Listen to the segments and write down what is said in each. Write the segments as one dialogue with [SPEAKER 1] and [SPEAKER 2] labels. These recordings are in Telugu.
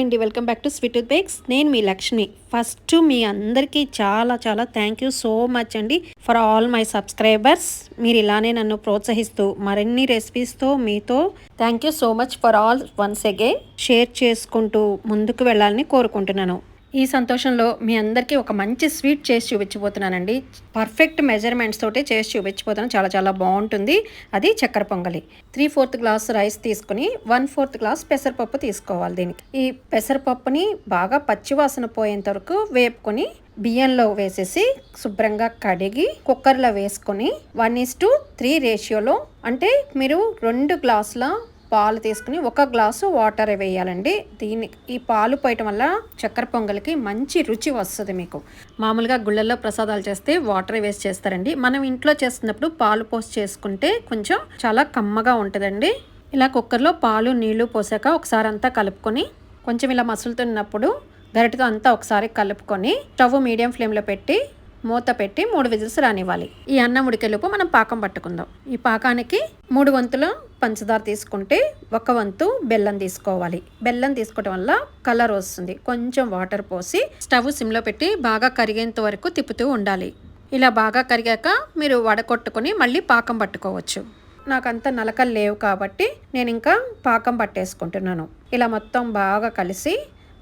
[SPEAKER 1] హాయ్ అండి. Welcome back to sweet bakes నేను మీ లక్ష్మి. ఫస్ట్ మీ అందరికీ చాలా చాలా థ్యాంక్ యూ సో మచ్ అండి. ఫర్ ఆల్ మై సబ్స్క్రైబర్స్ మీరు ఇలానే నన్ను ప్రోత్సహిస్తూ మరిన్ని రెసిపీస్తో మీతో thank you so much for all once again share చేసుకుంటూ ముందుకు వెళ్ళాలని కోరుకుంటున్నాను. ఈ సంతోషంలో మీ అందరికీ ఒక మంచి స్వీట్ చేసి చూపించబోతున్నానండి. పర్ఫెక్ట్ మెజర్మెంట్స్ తోటి చేసి చూపించబోతున్నాను. చాలా చాలా బాగుంటుంది. అది చక్కెర పొంగలి. త్రీ ఫోర్త్ గ్లాస్ రైస్ తీసుకుని వన్ ఫోర్త్ గ్లాస్ పెసరపప్పు తీసుకోవాలి దీనికి. ఈ పెసరపప్పుని బాగా పచ్చివాసన పోయేంత వరకు వేపుకొని బియ్యంలో వేసేసి శుభ్రంగా కడిగి కుక్కర్లో వేసుకొని వన్ ఈస్ టు త్రీ రేషియోలో అంటే మీరు రెండు గ్లాసుల పాలు తీసుకుని ఒక గ్లాసు వాటర్ వేయాలండి. దీని ఈ పాలు పోయటం వల్ల చక్కెర పొంగల్కి మంచి రుచి వస్తుంది మీకు. మామూలుగా గుళ్ళల్లో ప్రసాదాలు చేస్తే వాటర్ వేసి చేస్తారండి. మనం ఇంట్లో చేస్తున్నప్పుడు పాలు పోసి చేసుకుంటే కొంచెం చాలా కమ్మగా ఉంటుందండి. ఇలా కుక్కర్లో పాలు నీళ్ళు పోసాక ఒకసారి అంతా కలుపుకొని కొంచెం ఇలా మసులుతున్నప్పుడు గరిటతో అంతా ఒకసారి కలుపుకొని స్టవ్ మీడియం ఫ్లేమ్లో పెట్టి మూత పెట్టి మూడు విజిల్స్ రానివ్వాలి. ఈ అన్నం ఉడికేలోపు మనం పాకం పట్టుకుందాం. ఈ పాకానికి మూడు వంతులు పంచదార తీసుకుంటే ఒక వంతు బెల్లం తీసుకోవాలి. బెల్లం తీసుకోవడం వల్ల కలర్ వస్తుంది. కొంచెం వాటర్ పోసి స్టవ్ సిమ్లో పెట్టి బాగా కరిగేంత వరకు తిప్పుతూ ఉండాలి. ఇలా బాగా కరిగాక మీరు వడకొట్టుకొని మళ్ళీ పాకం పట్టుకోవచ్చు. నాకంత నలకలు లేవు కాబట్టి నేను ఇంకా పాకం పట్టేసుకుంటున్నాను. ఇలా మొత్తం బాగా కలిసి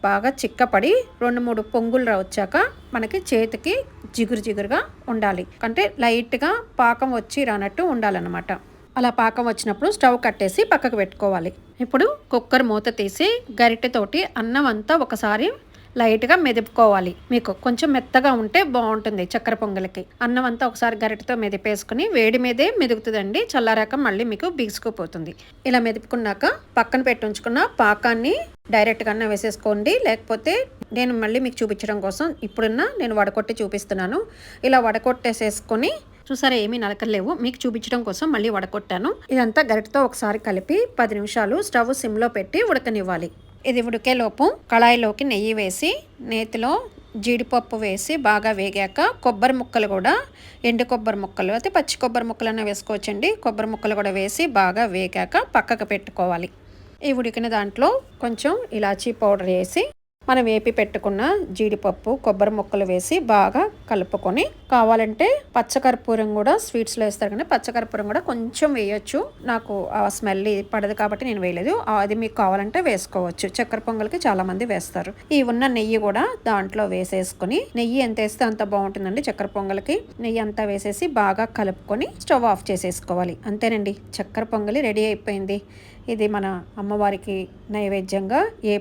[SPEAKER 1] బాగా చిక్కపడి రెండు మూడు పొంగులు వచ్చాక మనకి చేతికి జిగురు జిగురుగా ఉండాలి. అంటే లైట్గా పాకం వచ్చి రానట్టు ఉండాలన్నమాట. అలా పాకం వచ్చినప్పుడు స్టవ్ కట్టేసి పక్కకు పెట్టుకోవాలి. ఇప్పుడు కుక్కర్ మూత తీసి గరిటెతోటి అన్నం అంతా ఒకసారి లైట్గా మెదుపుకోవాలి. మీకు కొంచెం మెత్తగా ఉంటే బాగుంటుంది చక్కెర పొంగలికి. అన్నం అంతా ఒకసారి గరిటతో మెదిపేసుకుని వేడి మీదే మెదుగుతుందండి చల్లారాక మళ్ళీ మీకు బిగుసుకుపోతుంది. ఇలా మెదుపుకున్నాక పక్కన పెట్టి ఉంచుకున్న పాకాన్ని డైరెక్ట్గా వేసేసుకోండి. లేకపోతే నేను మళ్ళీ మీకు చూపించడం కోసం ఇప్పుడున్న నేను వడకొట్టి చూపిస్తున్నాను. ఇలా వడకొట్టేసేసుకొని చూసారా ఏమీ నలకలేవు. మీకు చూపించడం కోసం మళ్ళీ వడకొట్టాను. ఇదంతా గరిటతో ఒకసారి కలిపి పది నిమిషాలు స్టవ్ సిమ్లో పెట్టి ఉడకనివ్వాలి. ఇది ఉడికేలోపు కళాయిలోకి నెయ్యి వేసి నేతిలో జీడిపప్పు వేసి బాగా వేగాక కొబ్బరి ముక్కలు కూడా ఎండు కొబ్బరి ముక్కలు అయితే పచ్చి కొబ్బరి ముక్కలన్నా వేసుకోవచ్చండి. కొబ్బరి ముక్కలు కూడా వేసి బాగా వేగాక పక్కకు పెట్టుకోవాలి. ఈ ఉడికిన దాంట్లో కొంచెం ఇలాచీ పౌడర్ వేసి మనం వేపి పెట్టుకున్న జీడిపప్పు కొబ్బరి ముక్కలు వేసి బాగా కలుపుకొని కావాలంటే పచ్చకర్పూరం కూడా స్వీట్స్లో వేస్తారు కానీ పచ్చకర్పూరం కూడా కొంచెం వేయొచ్చు. నాకు ఆ స్మెల్ పడదు కాబట్టి నేను వేయలేదు. అది మీకు కావాలంటే వేసుకోవచ్చు. చక్కెర పొంగల్కి చాలామంది వేస్తారు. ఈ ఉన్న నెయ్యి కూడా దాంట్లో వేసేసుకొని నెయ్యి ఎంత వేస్తే అంత బాగుంటుందండి చక్కెర పొంగల్కి? నెయ్యి అంతా వేసేసి బాగా కలుపుకొని స్టవ్ ఆఫ్ చేసేసుకోవాలి. అంతేనండి. చక్కెర పొంగలి రెడీ అయిపోయింది. ఇది మన అమ్మవారికి నైవేద్యంగా ఏ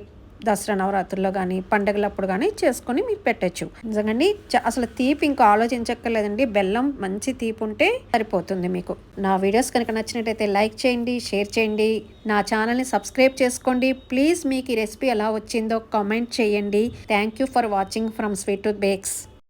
[SPEAKER 1] దసరా నవరాత్రుల్లో కానీ పండగలప్పుడు కానీ చేసుకొని మీరు పెట్టచ్చు. నిజంగాని అసలు తీపి ఇంకా ఆలోచించక్కర్లేదండి. బెల్లం మంచి తీపి ఉంటే సరిపోతుంది మీకు. నా వీడియోస్ కనుక నచ్చినట్టయితే లైక్ చేయండి షేర్ చేయండి. నా ఛానల్ని సబ్స్క్రైబ్ చేసుకోండి. ప్లీజ్ మీకు ఈ రెసిపీ ఎలా వచ్చిందో కామెంట్ చేయండి. Thank you for watching from sweet to bakes.